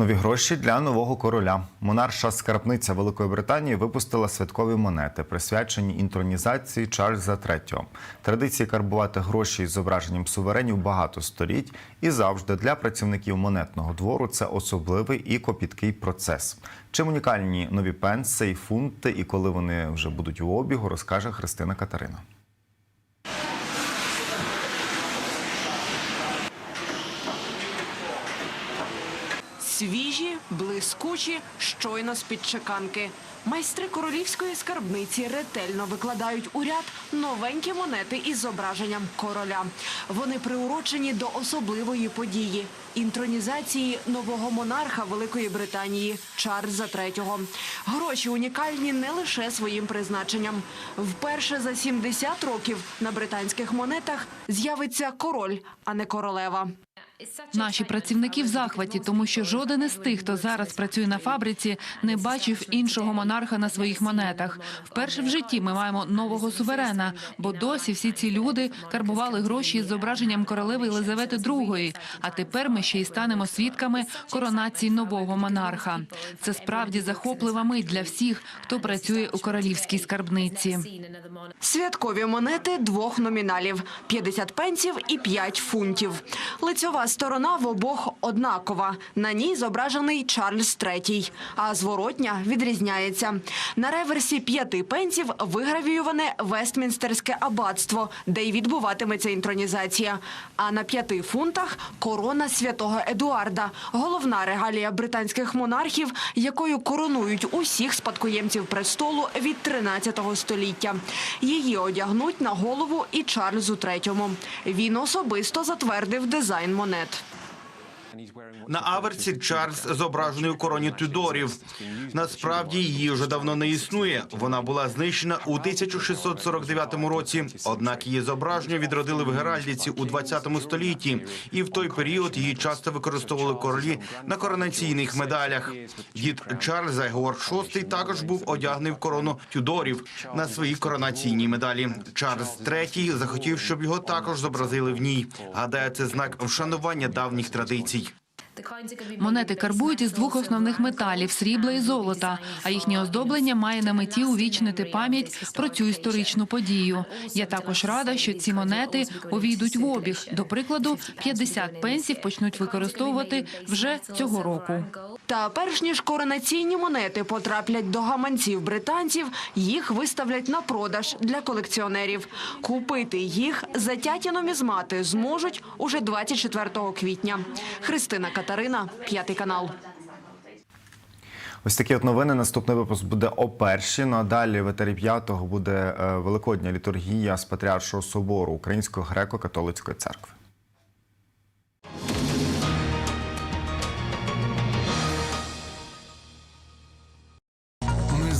Нові гроші для нового короля. Монарша скарбниця Великої Британії випустила святкові монети, присвячені інтронізації Чарльза III. Традиції карбувати гроші із зображенням суверенів багато століть, і завжди для працівників монетного двору це особливий і копіткий процес. Чим унікальні нові пенси фунти, і коли вони вже будуть у обігу, розкаже Христина Катерина. Свіжі, блискучі, щойно з-під чеканки. Майстри королівської скарбниці ретельно викладають у ряд новенькі монети із зображенням короля. Вони приурочені до особливої події інтронізації нового монарха Великої Британії Чарльза III. Гроші унікальні не лише своїм призначенням. Вперше за 70 років на британських монетах з'явиться король, а не королева. Наші працівники в захваті, тому що жоден із тих, хто зараз працює на фабриці, не бачив іншого монарха на своїх монетах. Вперше в житті ми маємо нового суверена, бо досі всі ці люди карбували гроші із зображенням королеви Єлизавети II. А тепер ми ще й станемо свідками коронації нового монарха. Це справді захоплива мить для всіх, хто працює у королівській скарбниці. Святкові монети двох номіналів – 50 пенсів і 5 фунтів. Лицьова сторона в обох однакова. На ній зображений Чарльз III, а зворотня відрізняється. На реверсі п'яти пенсів вигравіюване Вестмінстерське аббатство, де й відбуватиметься інтронізація. А на п'яти фунтах – корона святого Едуарда, головна регалія британських монархів, якою коронують усіх спадкоємців престолу від 13 століття. Її одягнуть на голову і Чарльзу III. Він особисто затвердив дизайн монет. that. На аверсі Чарльз зображений у короні Тюдорів. Насправді її вже давно не існує. Вона була знищена у 1649 році. Однак її зображення відродили в Геральдіці у 20 столітті, і в той період її часто використовували королі на коронаційних медалях. Дід Чарльза Георг VI також був одягнений в корону Тюдорів на своїй коронаційній медалі. Чарльз III захотів, щоб його також зобразили в ній. Гадаю, це знак вшанування давніх традицій. Монети карбують із двох основних металів срібла і золота. А їхнє оздоблення має на меті увічнити пам'ять про цю історичну подію. Я також рада, що ці монети увійдуть в обіг. До прикладу, 50 пенсів почнуть використовувати вже цього року. Та перш ніж коронаційні монети потраплять до гаманців британців, їх виставлять на продаж для колекціонерів. Купити їх затяті нумізмати зможуть уже 24 квітня. Христина Катерина, п'ятий канал. Ось такі от новини. Наступний випуск буде о першій. Ну а далі в етері п'ятого буде е, великодня літургія з Патріаршого собору Української греко-католицької церкви.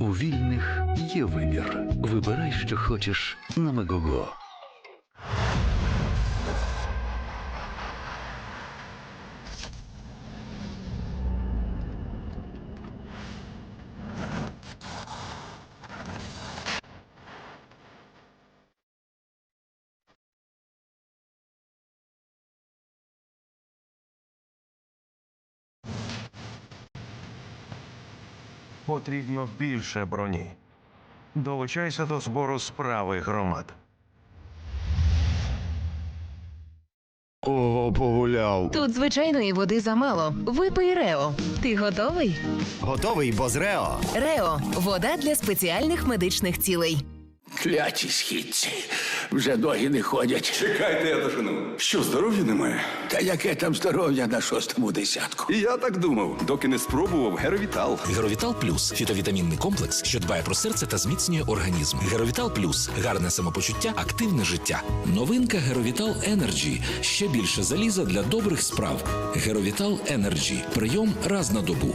У вільних є вибір. Вибирай, що хочеш на Мегого. Потрібно більше броні. Долучайся до збору справи громад. Ого, погуляв. Тут звичайної води замало. Випий Рео. Ти готовий? Готовий, бо з Рео. Рео вода для спеціальних медичних цілей. Кляті східці. Вже ноги не ходять. Чекайте, я дожену. Що, здоров'я немає? Та яке там здоров'я на шостому десятку? І я так думав, доки не спробував Геровітал. Геровітал Плюс фітовітамінний комплекс, що дбає про серце та зміцнює організм. Геровітал Плюс гарне самопочуття, активне життя. Новинка Геровітал Енерджі. Ще більше заліза для добрих справ. Геровітал Енерджі. Прийом раз на добу.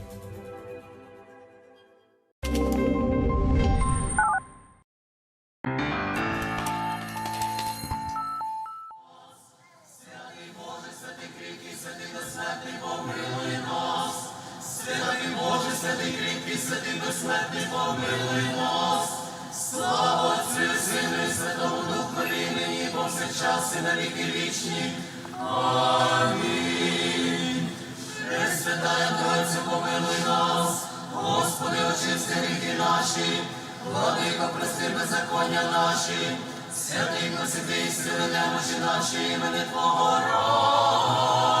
безсмертний, помилуй нас, слава Отцю, Сину і Святому Духу, нині, повсякчас, і на віки вічні. Амінь. Пресвятая Тройцю, помилуй нас, Господи, очисти ріки наші, владико, прости беззаконня наші, святий посвятий, сили немощі наші, імени Твого Рога.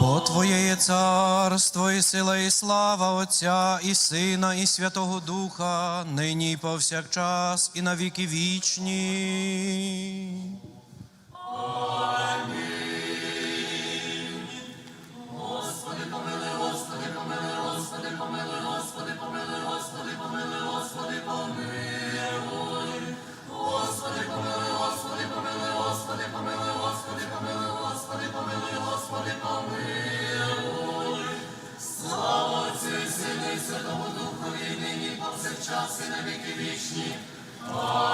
Бо Твоє є царство, і сила, і слава Отця, і Сина, і Святого Духа, нині і повсякчас, і навіки вічні. помилуй, слава Сину Святому Духу, і нині повсякчас, і на віки вічні. Амінь.